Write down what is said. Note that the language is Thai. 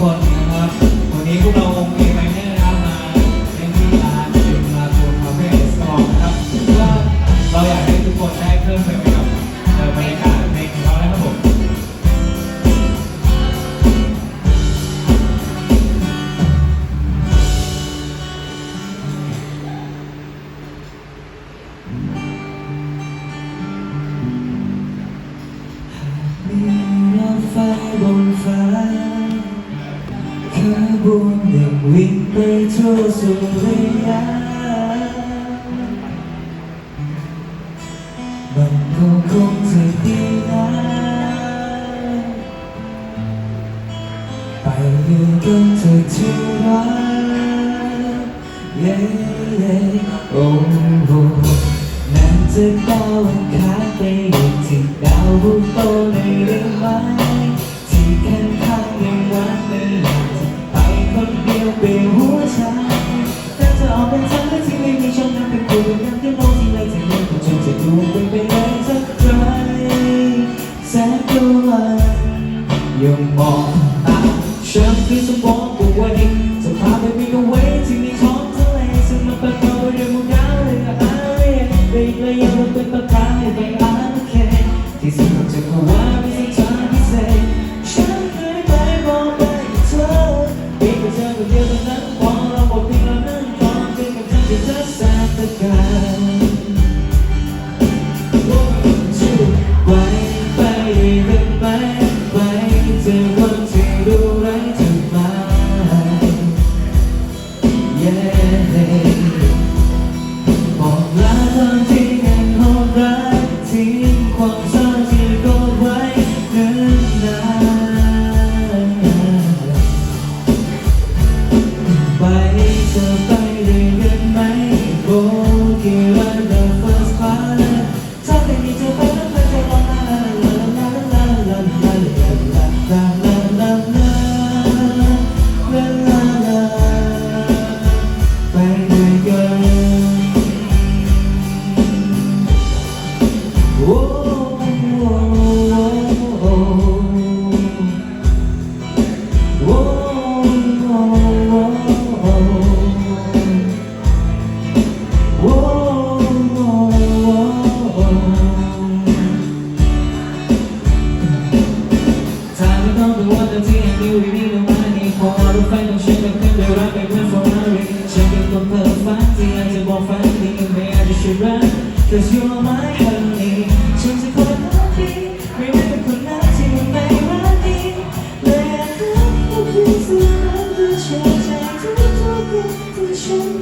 คนนะครับ วันนี้พวกเราองค์เอไมเนอร์นะมาเล่นที่ร้านจิมาตูนคาเฟ่สตองนะครับเพื่อเราอยากให้ทุกคนได้เพิ่มเติมไปกับบรรยากาศเพลงของเขาได้ครับผมมีรถไฟบนฟ้า ห่วงยังวิ่งไปเท่าสุริยะมันก็คงจะดีนะไปอยู่กับเธอที่รักเย้เย้โอ้โหนั่นจะดาวอังารไปอยู่ที่ดาวบุโตในเรื่องมัน ยังมองตาฉันคือสมองตัวนี้สภาพไม่มีเอาไว้ที่มีท้องทะเลซึ่งมันเป็นเราเรื่องมึงดาวเรื่องอไรเรื่องอะไรยังมันเป็นประกายไปอาเค่ที่สิ่งของจะกว่า ดูไร้ เรื่องที่ยังอยู่ดีๆลงมานี่พอรถไฟต้องเชื่อกันด้วยรักเป็นเพื่อน Ferrari ฉันเป็นคนเพ้อฝันที่อาจจะบอกฝันดีไม่อาจจะช่อรัก Cause you're my heart